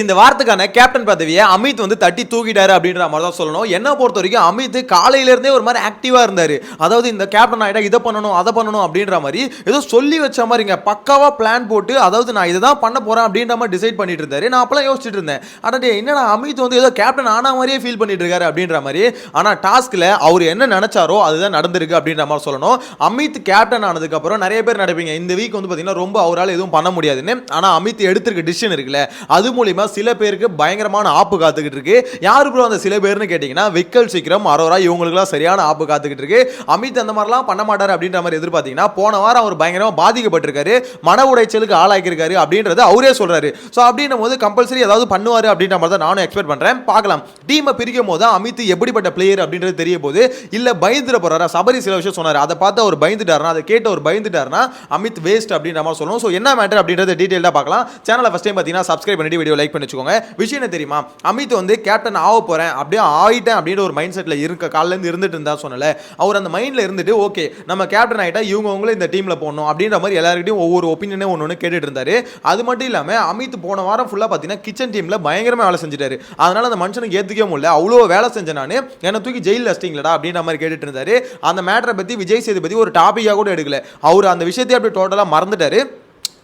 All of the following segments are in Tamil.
இந்த வாரத்துக்கான கேப்டன் பதவியை அமித் வந்து தட்டி தூக்கிட்டாரு அப்படின்ற மாதிரி தான் சொல்லணும். என்ன பொறுத்த வரைக்கும் அமித் காலையிலேருந்தே ஒரு மாதிரி ஆக்டிவாக இருந்தார். அதாவது இந்த கேப்டன் ஆகிட்டா இதை பண்ணணும் அதை பண்ணணும் அப்படின்ற மாதிரி ஏதோ சொல்லி வச்ச மாதிரிங்க. பக்காவாக பிளான் போட்டு அதாவது நான் இதை தான் பண்ண போகிறேன் அப்படின்ற மாதிரி டிசைட் பண்ணிட்டு இருந்தாரு. நான் அப்பலாம் யோசிச்சுட்டு இருந்தேன். ஆனால் என்னடா அமித் வந்து ஏதோ கேப்டன் ஆன மாதிரியே ஃபீல் பண்ணிட்டு இருக்காரு அப்படின்ற மாதிரி. ஆனால் டாஸ்கில் அவர் என்ன நினைச்சாரோ அதுதான் நடந்திருக்கு அப்படின்ற மாதிரி சொல்லணும். அமித் கேப்டன் ஆனதுக்கப்புறம் நிறைய பேர் நடப்பீங்க இந்த வீக் வந்து பார்த்தீங்கன்னா ரொம்ப அவரால் எதுவும் பண்ண முடியாதுன்னு. ஆனால் அமித் எடுத்திருக்க டிசிஷன் இருக்குல்ல அது மூலியமாக சில பேருக்கு பயங்கரமான ஆப்பு காத்துக்கிட்டு இருக்கு. யார் ப்ரோ அந்த சில பேர்னு கேட்டிங்கன்னா விக்கல் சீக்கிரம் அரோரா இவங்களுக்குலாம் சரியான ஆப்பு காத்துக்கிட்டு இருக்கு. அமித் அந்த மாதிரிலாம் பண்ண மாட்டார் அப்படின்ற மாதிரி எதிர்பார்த்தீங்கன்னா போன வாரம் அவர் பயங்கரமா பாதிக்கப்பட்டிருக்காரு. மன உடைச்சலுக்கு ஆளாக்கியிருக்காரு அப்படின்றது அவரே சொல்றாரு. ஸோ அப்படின்னும் போது கம்பல்சரி ஏதாவது பண்ணுவார் அப்படின்ற மாதிரி தான் நானும் எக்ஸ்பெக்ட் பண்றேன். பார்க்கலாம். டீமை பிரிக்கும் போது அமித் எப்படிப்பட்ட பிளேயர் அப்படின்றது தெரிய போது இல்லை பயந்துட போறாரா? சபரி சில விஷயம் சொன்னார். அதை பார்த்து அவர் பயந்துட்டாருனா அதை கேட்டு அவர் பயந்துட்டாருனா அமித் வேஸ்ட் அப்படின்ற மாதிரி சொல்லணும். ஸோ என்ன மேட்டர் அப்படின்றத டீட்டெயிலாக பார்க்கலாம். சேனலை ஃபஸ்ட் டைம் பார்த்தீங்கன்னா சப்ஸ்கிரைப் பண்ணிட்டு வீடியோ லைக் பண்ணி வச்சுக்கோங்க. விஷயம் என்ன தெரியுமா? அமித் வந்து கேப்டன் ஆக போகிறேன் அப்படியே ஆயிட்டேன் அப்படின்ற ஒரு மைண்ட் செட்டில் இருக்க காலிலேருந்து இருந்துட்டு இருந்தா சொன்னல அவர் அந்த மைண்டில் இருந்துட்டு ஓகே நம்ம கேப்டன் ஆகிட்டா இவங்கவுங்களும் இந்த டீமில் போடணும். அப்படின்ற மாதிரி எல்லாருக்கிட்டையும் ஒவ்வொரு ஒப்பீனியனே ஒன்று ஒன்று கேட்டுட்டு இருந்தாரு. அது மட்டும் இல்லாமல் அமித் போன வாரம் ஃபுல்லாக பார்த்தீங்கன்னா கிச்சன் டீமில் பயங்கரமாக வேலை செஞ்சுட்டாரு. அதனால் அந்த மனுஷனுக்கு ஏற்றுக்கவே முடியல. அவ்வளோ வேலை செஞ்சேன் நான். என்னை தூக்கி ஜெயிலில் வச்சிட்டீங்களடா அப்படின்ற மாதிரி கேட்டுட்டு இருந்தாரு. அந்த மேட்டரை பற்றி விஜய் சேதுபதி ஒரு டாபிக்காக கூட எடுக்கல. அவர் அந்த விஷயத்தையே அப்படியே டோட்டலாக மறந்துட்டாரு.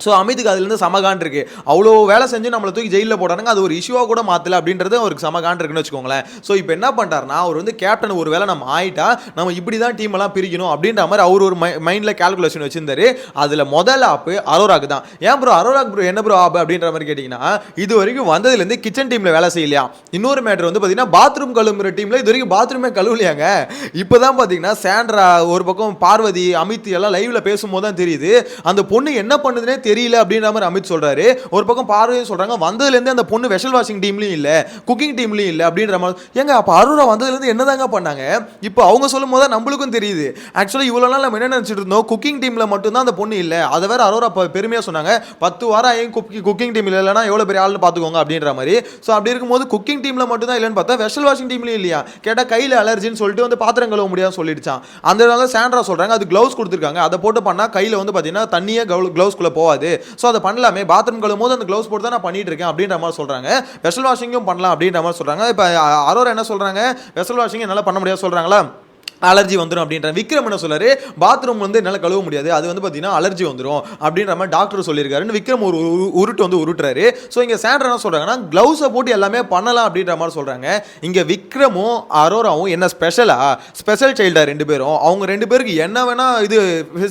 ஸோ அமித்துக்கு அதுலேருந்து சமகான் இருக்கு. அவ்வளோ வேலை செஞ்சு நம்மளை தூக்கி ஜெயிலில் போடானுங்க அது ஒரு இஷ்யூவாக கூட மாற்றல அப்படின்றது அவருக்கு சமகான் இருக்குன்னு வச்சுக்கோங்களேன். ஸோ இப்போ என்ன பண்ணுறாருனா அவர் வந்து கேப்டன் ஒரு வேளை நம்ம ஆயிட்டா நம்ம இப்படி தான் டீம் எல்லாம் பிரிக்கணும் அப்படின்ற மாதிரி அவர் ஒரு மைண்டில் கேல்குலேஷன் வச்சிருந்தாரு. அதில் முதல் ஆப்பு அரோராக்கு தான். ஏன் ப்ரோ அரோராக் ப்ரோ என்ன ப்ரோ ஆப்பு அப்படின்ற மாதிரி கேட்டிங்கன்னா இது வரைக்கும் வந்ததுலேருந்து கிச்சன் டீமில் வேலை செய்யலையா? இன்னொரு மேட்ரு வந்து பார்த்தீங்கன்னா பாத்ரூம் கழுவுற டீமில் இது வரைக்கும் பாத்ரூமே கழுவலையாங்க. இப்போ தான் பார்த்தீங்கன்னா சாண்ட்ரா ஒரு பக்கம் பார்வதி அமித் எல்லாம் லைவில் பேசும்போது தான் தெரியுது. அந்த பொண்ணு என்ன பண்ணுதுன்னே தெரியல அப்படின்ற மாதிரி அமித் சொல்கிறாரு ஒரு பக்கம் பார்வையும் சொல்கிறாங்க வந்ததுலேருந்து அந்த பொண்ணு வெஷல் வாஷிங் டீம்லையும் இல்லை குக்கிங் டீம்லையும் இல்லை அப்படின்ற மாதிரி. ஏங்க அப்போ அருணா வந்ததுலேருந்து என்னதாங்க பண்ணாங்க? இப்போ அவங்க சொல்லும் போது நம்மளுக்கும் தெரியுது. ஆக்சுவலாக இவ்வளோ நாள் நம்ம என்ன நினச்சிட்டு இருந்தோம்? குக்கிங் டீமில் மட்டும்தான் அந்த பொண்ணு இல்லை. அதை வேற அரோரா இப்போ பெருமையாக சொன்னாங்க. பத்து வாரம் ஆகும் குக்கி குக்கிங் டீமில் இல்லைனா எவ்வளோ பெரிய ஆள்னு பார்த்துக்கோங்க அப்படின்ற மாதிரி. ஸோ அப்படி இருக்கும்போது குக்கிங் டீமில் மட்டும்தான் இல்லைன்னு பார்த்தா வெஷல் வாஷிங் டீம்லையும் இல்லையா? கேட்டால் கையில் அலர்ஜின்னு சொல்லிட்டு வந்து பாத்திரம் கழுவ முடியாதுன்னு சொல்லிடுச்சான் அந்த இடத்துல சாண்ட்ரா சொல்கிறாங்க அது க்ளவுஸ் கொடுத்துருக்காங்க. அதை போட்டு பண்ணால் கையில் வந்து பார்த்தீங்கன்னா தண்ணியே க்ளவுஸ்குள்ளே போகாது. ஸோ அதை பண்ணலாமே. பாத்ரூம் கழுவும் போது அந்த க்ளவுஸ் போட்டு தான் நான் பண்ணிட்டு இருக்கேன் அப்படின்ற மாதிரி சொல்கிறாங்க வெஷல் வாஷிங்கும் பண்ணலாம் அப்படின்ற மாதிரி சொல்கிறாங்க இப்போ அரோரா என்ன சொல்கிறாங்க வெஷல் வாஷிங் என்னால் பண்ண முடியாது சொல்கிறாங்களா அலர்ஜி வந்துடும் அப்படின்ற விக்ரம் என்ன சொல்லாரு? பாத்ரூம் வந்து என்னால் கழுவ முடியாது. அது வந்து பார்த்தீங்கன்னா அலர்ஜி வந்துடும் அப்படின்ற மாதிரி டாக்டர் சொல்லியிருக்காருன்னு விக்ரம் ஒரு உரு- உருட்டு வந்து உருட்டுறாரு. ஸோ இங்கே சாண்ட்ரா என்ன சொல்கிறாங்கன்னா க்ளவுஸை போட்டு எல்லாமே பண்ணலாம் அப்படின்ற மாதிரி சொல்கிறாங்க இங்கே விக்ரமும் அரோராவும் என்ன ஸ்பெஷலாக ஸ்பெஷல் சைல்டா ரெண்டு பேரும். அவங்க ரெண்டு பேருக்கு என்ன வேணால் இது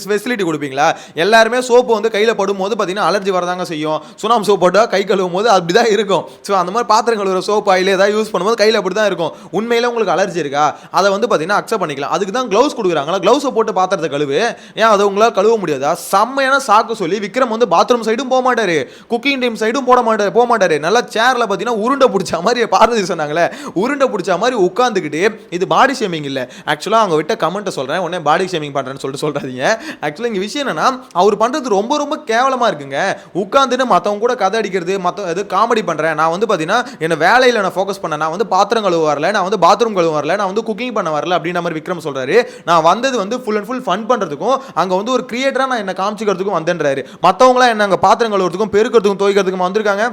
ஃபெசிலிட்டி கொடுப்பீங்களா? எல்லாருமே சோப்பு வந்து கையில் படும்போது பார்த்தீங்கன்னா அலர்ஜி வரதாங்க செய்யும். சுனாம் சோப் போட்டால் கை கழுவும் போது அப்படி தான் இருக்கும். ஸோ அந்த மாதிரி பாத்திரம் கழுவுற சோப் ஆயில் ஏதாவது யூஸ் பண்ணும்போது கையில் அப்படி தான் இருக்கும். உண்மையில் உங்களுக்கு அலர்ஜி இருக்கா? அதை வந்து பார்த்தீங்கன்னா அக்செப்ட் பண்ணி பண்ணிக்கலாம். அதுக்கு தான் க்ளவுஸ் கொடுக்குறாங்களா க்ளவுஸை போட்டு பாத்திரத்தை கழுவு. ஏன் அதை உங்களால் கழுவ முடியாதா? செம்மையான சாக்கு சொல்லி விக்ரம் வந்து பாத்ரூம் சைடும் போக மாட்டாரு. குக்கிங் டீம் சைடும் போட மாட்டாரு போக மாட்டாரு. நல்லா சேர்ல பார்த்தீங்கன்னா உருண்டை பிடிச்ச மாதிரி பார்வதி சொன்னாங்களே. உருண்டை பிடிச்ச மாதிரி உட்காந்துக்கிட்டு இது பாடி ஷேமிங் இல்லை. ஆக்சுவலாக அவங்க விட்ட கமெண்ட்டை சொல்கிறேன் உடனே பாடி ஷேமிங் பண்ணுறேன்னு சொல்லிட்டு சொல்கிறாதீங்க ஆக்சுவலாக இங்கே விஷயம் என்னன்னா அவர் பண்ணுறது ரொம்ப ரொம்ப கேவலமாக இருக்குங்க. உட்காந்துட்டு மற்றவங்க கூட கதை அடிக்கிறது மற்ற இது காமெடி பண்ணுறேன் நான் வந்து பார்த்தீங்கன்னா என்ன வேலையில் நான் ஃபோக்கஸ் பண்ணேன். நான் வந்து பாத்திரம் கழுவ வரல நான் வந்து பாத்ரூம் கழுவ வரல நான் வந்து குக்கிங் பண்ண வரல அப்படின்ற மாதிரி விக்ரம் சொல்கிறாரு நான் வந்தது வந்து ஃபுல் அண்ட் ஃபுல் ஃபன் பண்ணுறதுக்கும் அங்கே வந்து ஒரு கிரியேட்டராக நான் என்னை காமிச்சிக்கிறதுக்கும் வந்தேன்றாரு. மற்றவங்களாம் என்ன அங்கே பாத்திரம் கழுவுறதுக்கும் பெருக்கிறதுக்கும் துவைக்கிறதுக்கும் வந்திருக்காங்க.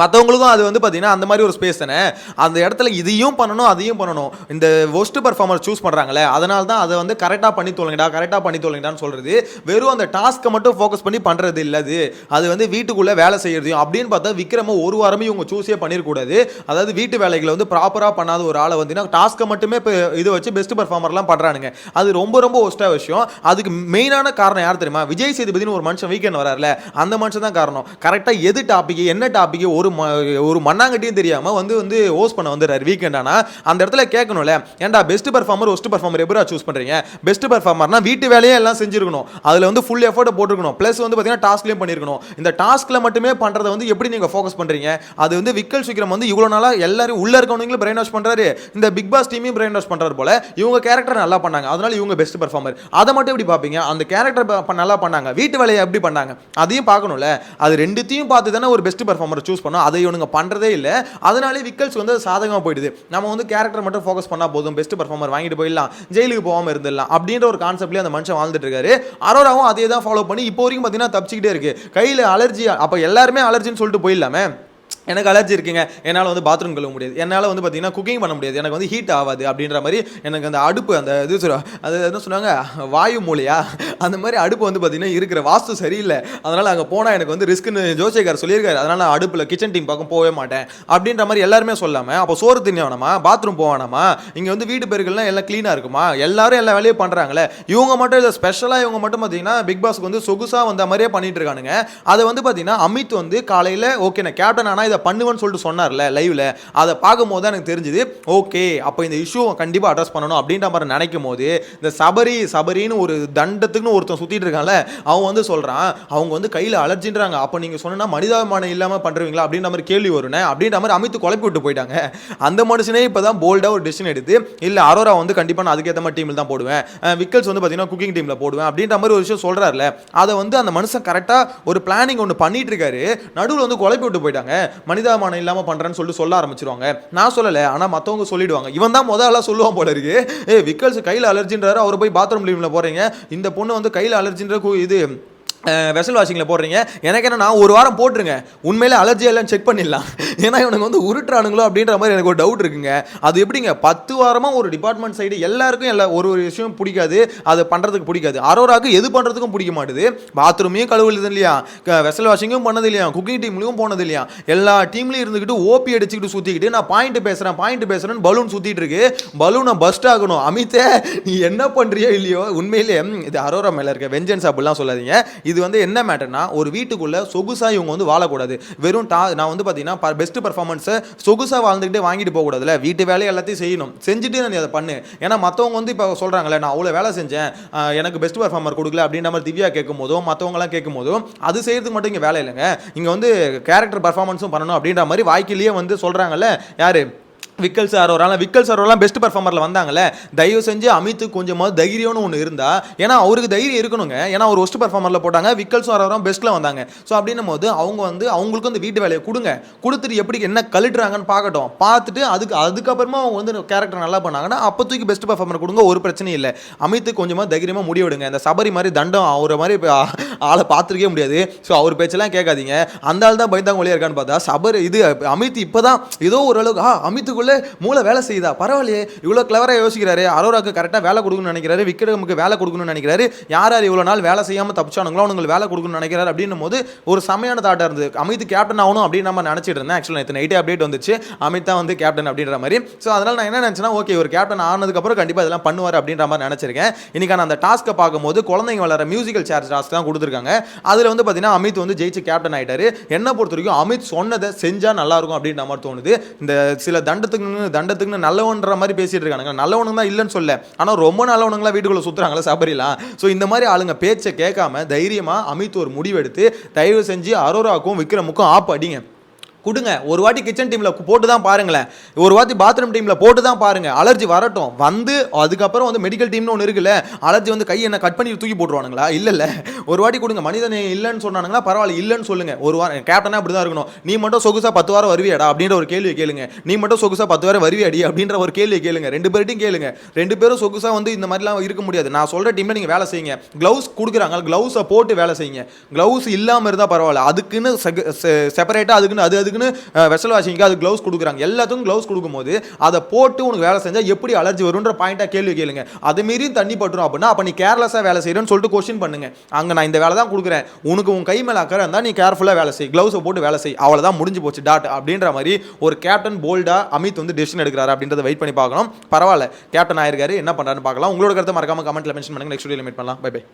மற்றவங்களுக்கும் அது வந்து பார்த்தீங்கன்னா அந்த மாதிரி ஒரு ஸ்பேஸ் தானே. அந்த இடத்துல இதையும் பண்ணணும் அதையும் பண்ணணும். இந்த ஒஸ்ட் பர்ஃபார்மர் சூஸ் பண்ணுறாங்களே அதனால தான் அதை வந்து கரெக்டாக பண்ணி தொலைங்கடா கரெக்டாக பண்ணி தொலைங்கடான்னு சொல்கிறது வெறும் அந்த டாஸ்க்கை மட்டும் ஃபோக்கஸ் பண்ணி பண்ணுறது இல்லை அது. வந்து வீட்டுக்குள்ளே வேலை செய்கிறதையும் அப்படின்னு பார்த்தா விக்ரம ஒரு வாரமே இவங்க சூஸே பண்ணிடக்கூடாது அதாவது வீட்டு வேலைகளை வந்து ப்ராப்பராக பண்ணாத ஒரு ஆளை வந்து டாஸ்க்கை மட்டுமே இப்போ இதை வச்சு பெஸ்ட் பர்ஃபார்மர்லாம் பண்ணுறானுங்க அது ரொம்ப ரொம்ப ஒஸ்ட்டாக விஷயம். அதுக்கு மெயினான காரணம் யார் தெரியுமா? விஜய் சேதுபதினு ஒரு மனுஷன் வீக்கெண்ட் வராருல. அந்த மனுஷன் தான் காரணம். கரெக்டாக எது டாபிக் என்ன டாபிக் ஒரு ம- ஒரு மண்ணாங்கட்டியும் தெரியாமல் வந்து வந்து ஹோஸ்ட் பண்ண வந்துடுறாரு. வீக்கெண்ட் ஆனால் அந்த இடத்துல கேட்கணும்ல. ஏன்டா பெஸ்ட் பர்ஃபார்மர் ஒஸ்ட் பர்ஃபார்மர் எப்படா சூஸ் பண்ணுறீங்க பெஸ்ட் பர்ஃபார்மர்னா வீட்டு வேலையே எல்லாம் செஞ்சிருக்கணும். அதில் வந்து ஃபுல் எஃபர்ட் போட்டுருக்கணும். ப்ளஸ் வந்து பார்த்தீங்கன்னா டாஸ்க்லேயும் பண்ணியிருக்கணும் இந்த டாஸ்கில் மட்டுமே பண்ணுறதை வந்து எப்படி நீங்கள் ஃபோக்கஸ் பண்ணுறீங்க அது வந்து விக்கல் சீக்கிரம் வந்து இவ்வளோ நாளாக எல்லாரும் உள்ள இருக்கவங்களும் பிரெயின் வாஷ் பண்ணுறாரு இந்த பிக் பாஸ் டீமையும் பிரெயின் வாஷ் பண்றாரு போல. இவங்க கேரக்டர் நல்லா பண்ணாங்க. அதனால இவங்க பெஸ்ட் பர்ஃபார்மர் அதை மட்டும் எப்படி பார்ப்பீங்க? அந்த கேரக்டர் நல்லா பண்ணாங்க. வீட்டு வேலையை எப்படி பண்ணாங்க? அதையும் பார்க்கணும்ல. அது ரெண்டுத்தையும் பார்த்து தானே ஒரு பெஸ்ட் பர்ஃபார்மர் சூஸ் சொன்னால் அதை இவனுங்க பண்ணுறதே இல்லை. அதனாலே விக்கல்ஸ் வந்து சாதகமாக போயிடுது. நம்ம வந்து கேரக்டர் மட்டும் ஃபோக்கஸ் பண்ணால் போதும். பெஸ்ட் பர்ஃபார்மர் வாங்கிட்டு போயிடலாம். ஜெயிலுக்கு போகாமல் இருந்துடலாம். அப்படின்ற ஒரு கான்செப்ட்லேயே அந்த மனுஷன் வாழ்ந்துட்டு இருக்காரு. அரோராவும் அதே தான் ஃபாலோ பண்ணி இப்போ வரைக்கும் பார்த்தீங்கன்னா தப்பிச்சிக்கிட்டே இருக்கு. கையில் அலர்ஜி அப்போ எல்லாருமே அலர்ஜின்னு சொல்லிட்டு போயிடலாமே. எனக்கு அலர்ஜி இருக்குங்க. என்னால் வந்து பாத்ரூம் கழுவ முடியாது. என்னால் வந்து பார்த்தீங்கன்னா குக்கிங் பண்ண முடியாது. எனக்கு வந்து ஹீட் ஆகாது அப்படின்ற மாதிரி எனக்கு அந்த அடுப்பு அந்த இது சொல்ல அது என்ன சொன்னாங்க வாயு மூலையா அந்த மாதிரி அடுப்பு வந்து பார்த்தீங்கன்னா இருக்கிற வாஸ்து சரியில்லை. அதனால் அங்கே போனால் எனக்கு வந்து ரிஸ்க்குன்னு ஜோசியக்கார் சொல்லியிருக்காரு. அதனால் நான் அடுப்பில் கிச்சன் டீம் பக்கம் போகவே மாட்டேன். அப்படின்ற மாதிரி எல்லாருமே சொல்லாமல் அப்போ சோறு தின்னவனமா? பாத்ரூம் போக இங்கே வந்து வீடு பெருக்கள்லாம் எல்லாம் க்ளீனாக இருக்குமா? எல்லாரும் எல்லா வேலையும் பண்ணுறாங்களே இவங்க மட்டும் இதை ஸ்பெஷலாக இவங்க மட்டும் பார்த்தீங்கன்னா பிக் பாஸ்க்கு வந்து சொகுசாக வந்த மாதிரியே பண்ணிட்டு இருக்கானுங்க. அதை வந்து பார்த்தீங்கன்னா அமித் வந்து காலையில் ஓகே நான் கேப்டன் ஆனால் இதை பண்ணுவேன்னு சொல்லிட்டு சொன்னார்ல லைவ்ல அதை பார்க்கும்போது தான் எனக்கு தெரிஞ்சுது ஓகே அப்போ இந்த இஷ்யூ கண்டிப்பாக அட்ரஸ் பண்ணணும் அப்படின்ற மாதிரி நினைக்கும் போது இந்த சபரி சபரின்னு ஒரு தண்டத்துக்குன்னு ஒருத்தன் சுற்றிட்டு இருக்கான்ல அவன் வந்து சொல்கிறான் அவங்க வந்து கையில் அலர்ஜின்றாங்க. அப்போ நீங்கள் சொன்னால் மனிதாபிமானம் இல்லாமல் பண்ணுறீங்களா அப்படின்ற மாதிரி கேள்வி வருனே அப்படின்ற மாதிரி அமித்து குழப்பி விட்டு போயிட்டாங்க. அந்த மனுஷனே இப்போ தான் போல்டாக ஒரு டிசிஷன் எடுத்து இல்லை அரோரா வந்து கண்டிப்பாக நான் அதுக்கேற்ற மாதிரி டீமில் தான் போடுவேன் விக்கல்ஸ் வந்து பார்த்தீங்கன்னா குக்கிங் டீமில் போடுவேன் அப்படின்ற மாதிரி ஒரு விஷயம் சொல்கிறாருல அதை வந்து அந்த மனுஷன் கரெக்டாக ஒரு பிளானிங் ஒன்று பண்ணிட்டு இருக்காரு நடுவில் வந்து குழப்பி விட்டு போயிட்டாங்க. மனிதாபிமானம் இல்லாமல் பண்ணுறேன்னு சொல்லிட்டு சொல்ல ஆரம்பிச்சிருவாங்க. நான் சொல்லலை ஆனால் மற்றவங்க சொல்லிடுவாங்க. இவன் தான் முதல்ல சொல்லுவான் போல இருக்கு. ஏ விக்கல்ஸ் கையில் அலர்ஜின்றாரு அவர் போய் பாத்ரூம் லீவில் போகிறீங்க இந்த பொண்ணு வந்து கையில் அலர்ஜின்ற இது வெசல் வாஷிங்கில் போடுறீங்க. எனக்கு என்ன நான் ஒரு வாரம் போட்டுருங்க. உண்மையிலே அலர்ஜி எல்லாம் செக் பண்ணிடலாம். ஏன்னா இவனுக்கு வந்து உருட்டுறானுங்களோ அப்படின்ற மாதிரி எனக்கு ஒரு டவுட் இருக்குங்க. அது எப்படிங்க? பத்து வாரமாக ஒரு டிபார்ட்மெண்ட் சைடு எல்லாருக்கும் எல்லா ஒரு ஒரு விஷயம் பிடிக்காது. அது பண்ணுறதுக்கு பிடிக்காது. அரோராக்கு எது பண்ணுறதுக்கும் பிடிக்க மாட்டுது. பாத்ரூமையும் கழுவுறது இல்லையா? வெசல் வாஷிங்கும் பண்ணது இல்லையா? குக்கிங் டீம்லையும் போனது இல்லையா? எல்லா டீம்லையும் இருந்துக்கிட்டு ஓபி அடிச்சுக்கிட்டு சுற்றிக்கிட்டு நான் பாயிண்ட் பேசுகிறேன் பாயிண்ட் பேசுகிறேன்னு பலூன் சுற்றிட்டு இருக்கு. பலூனை பஸ்ட் ஆகணும். அமித்தே நீ என்ன பண்ணுறியோ இல்லையோ? உண்மையிலே இது அரோரா மேலே இருக்க வெஞ்சன்ஸ் அப்படிலாம் சொல்லாதீங்க. இது வந்து என்ன மேட்டர்னா ஒரு வீட்டுக்குள்ளே சொகுசாக இவங்க வந்து வாழக்கூடாது. வெறும் டா நான் வந்து பார்த்தீங்கன்னா பெஸ்ட் பர்ஃபார்மன்ஸை சொகுசாக வாழ்ந்துக்கிட்டே வாங்கிட்டு போகக்கூடாதுல. வீட்டு வேலையை எல்லாத்தையும் செய்யணும். செஞ்சுட்டு நீ அதை பண்ணு. ஏன்னா மற்றவங்க வந்து இப்போ சொல்கிறாங்களே நான் அவ்வளோ வேலை செஞ்சேன் எனக்கு பெஸ்ட் பர்ஃபார்மர் கொடுக்கல அப்படின்ற மாதிரி திவ்யா கேட்கும் போதும் மற்றவங்களாம் கேட்கும் போதும் அது செய்யறதுக்கு மட்டும் இங்கே வேலை இல்லைங்க. இங்கே வந்து கேரக்டர் பர்ஃபார்மன்ஸும் பண்ணணும் அப்படின்ற மாதிரி வாய்க்கிலேயே வந்து சொல்கிறாங்கல்ல யார்? விக்கல் சார் வரலாம் விக்கல் சார் பெஸ்ட் பர்ஃபார்மரில் வந்தாங்கல்ல தயவு செஞ்சு அமித்து கொஞ்சமாவது தைரியம்னு ஒன்று இருந்தால் ஏன்னா அவருக்கு தைரியம் இருக்கணுங்க. ஏன்னா அவர் ஒஸ்ட் பர்ஃபார்மரில் போட்டாங்க விக்கல் சாரோரம் பெஸ்ட்டில் வந்தாங்க. ஸோ அப்படின்னும் போது அவங்க வந்து அவங்களுக்கு வந்து வீட்டு வேலையை கொடுங்க. கொடுத்துட்டு எப்படி என்ன கழுட்டுறாங்கன்னு பார்க்கட்டும். பார்த்துட்டு அதுக்கு அதுக்கப்புறமா அவங்க வந்து கேரக்டர் நல்லா பண்ணாங்கன்னா அப்போ தூக்கி பெஸ்ட் பர்ஃபார்மர் கொடுங்க ஒரு பிரச்சனையும் இல்லை. அமித்து கொஞ்சமாக தைரியமாக முடிவெடுங்க. இந்த சபரி மாதிரி தண்டம் அவரை மாதிரி ஆளை பார்த்துருக்கே முடியாது. ஸோ அவர் பேச்செல்லாம் கேட்காதீங்க. அந்த ஆள் தான் பயந்தாங்கொழியா இருக்கான்னு பார்த்தா சபரி இது அமித் இப்போ தான் ஏதோ ஓரளவுக்கு ஆ அமித்துக்குள்ளே மூளை வேலை செய்யுதா? பரவாயில்லையே இவ்வளோ கிளவராக யோசிக்கிறாரு. அரோராக்கு கரெக்டாக வேலை கொடுக்கணும்னு நினைக்கிறாரு. விக்ரமுக்கு வேலை கொடுக்கணும்னு நினைக்கிறாரு. யார் யார் இவ்வளோ நாள் வேலை செய்யாமல் தப்பிச்சானுங்களோ அவங்களுக்கு வேலை கொடுக்கணும்னு நினைக்கிறாரு அப்படின்னும் போது ஒரு செமையான தாட்டாக இருந்தது. அமித் கேப்டன் ஆகணும் அப்படின்னு நம்ம நினச்சிட்டு இருந்தேன். ஆக்சுவலாக நேற்று நைட்டே அப்டேட் வந்துச்சு. அமித் தான் வந்து கேப்டன் அப்படின்ற மாதிரி. ஸோ அதனால் நான் என்ன நினச்சேன்னா ஓகே ஒரு கேப்டன் ஆனதுக்கப்புறம் கண்டிப்பாக இதெல்லாம் பண்ணுவார் அப்படின்ற மாதிரி நினச்சிருக்கேன். இன்னைக்கான அந்த டாஸ்க்கை பார்க்கும்போது குழந்தைங்க வளர மியூசிக்கல் சேர் டாஸ்க் தான் கொடுத்துருக்காங்க. அதில் வந்து பார்த்தீங்கன்னா அமித் வந்து ஜெயிச்சு கேப்டன் ஆயிட்டாரு. என்ன பொறுத்த வரைக்கும் அமித் சொன்னதை செஞ்சால் நல்லா இருக்கும் அப்படின்ற மாதிரி தோணுது. இந்த சில தண்டத்துக்குன்னு தண்டத்துக்குன்னு நல்லவன்ற மாதிரி பேசிட்டு இருக்கானுங்க. நல்லவனுங்க தான் இல்லைன்னு சொல்ல. ஆனால் ரொம்ப நல்லவனுங்களா வீட்டுக்குள்ள சுத்துறாங்களா சபரிலாம் ஸோ இந்த மாதிரி ஆளுங்க பேச்சை கேட்காம தைரியமா அமித் ஒரு முடிவெடுத்து தயவு செஞ்சு அரோராக்கும் விக்ரமுக்கும் ஆப் அடிங்க. கொடுங்க. ஒரு வாட்டி கிச்சன் டீமில் போட்டு தான் பாருங்களேன். ஒரு வாட்டி பாத்ரூம் டீமில் போட்டு தான் பாருங்கள் அலர்ஜி வரட்டும். வந்து அதுக்கப்புறம் வந்து மெடிக்கல் டீம்னு ஒன்று இருக்குல்ல அலர்ஜி வந்து கையை என்ன கட் பண்ணி தூக்கி போட்டுருவானுங்களா? இல்லை இல்லை ஒரு வாட்டி கொடுங்க. மனிதன் இல்லைன்னு சொன்னானுங்களா? பரவாயில்ல இல்லைன்னு சொல்லுங்கள் ஒரு வாரம் கேப்டனாக அப்படி தான் இருக்கணும். நீ மட்டும் சொகுசா பத்து வாரம் வருவியாடா? அப்படின்ற ஒரு கேள்வியை கேளுங்க. நீ மட்டும் சொகுசா பத்து வாரம் வருவியாடி? அப்படின்ற ஒரு கேள்வியை கேளுங்க. ரெண்டு பேர்ட்டையும் கேளுங்க. ரெண்டு பேரும் சொகுசா வந்து இந்த மாதிரிலாம் இருக்க முடியாது. நான் சொல்கிற டீமில் நீங்கள் வேலை செய்யுங்க. க்ளவுஸ் கொடுக்குறாங்க. க்ளவுஸை போட்டு வேலை செய்யுங்க. க்ளவுஸ் இல்லாமல் இருந்தால் பரவாயில்ல. அதுக்குன்னு செப்பரேட்டாக அதுக்குன்னு அது அதுக்கு அதுக்குன்னு வெசல் வாஷிங்க்கு அது க்ளவுஸ் கொடுக்குறாங்க. எல்லாத்துக்கும் க்ளவுஸ் கொடுக்கும்போது அதை போட்டு உனக்கு வேலை செஞ்சால் எப்படி அலர்ஜி வரும்ன்ற பாயிண்டாக கேள்வி கேளுங்க. அது தண்ணி பட்டுரும் அப்படின்னா அப்போ நீ கேர்லெஸ்ஸாக வேலை செய்கிறேன்னு சொல்லிட்டு கொஸ்டின் பண்ணுங்க. அங்கே நான் இந்த வேலை தான் கொடுக்குறேன். உனக்கு உன் கை மேலே அக்கறை இருந்தால் நீ கேர்ஃபுல்லாக வேலை செய். க்ளவுஸை போட்டு வேலை செய். அவ்வளோதான் முடிஞ்சு போச்சு. டாட் அப்படின்ற மாதிரி ஒரு கேப்டன் போல்டா அமித் வந்து டெசிஷன் எடுக்கிறாரு அப்படின்றத வெயிட் பண்ணி பார்க்கணும். பரவாயில்ல. கேப்டன் ஆயிருக்காரு. என்ன பண்ணுறாருன்னு பார்க்கலாம். உங்களோட கருத்தை மறக்காம கமெண்ட்டில் மென்ஷன் பண்ணுங்க. நெக்ஸ்ட் வீடியோ மீட் பண்ணலாம். Bye bye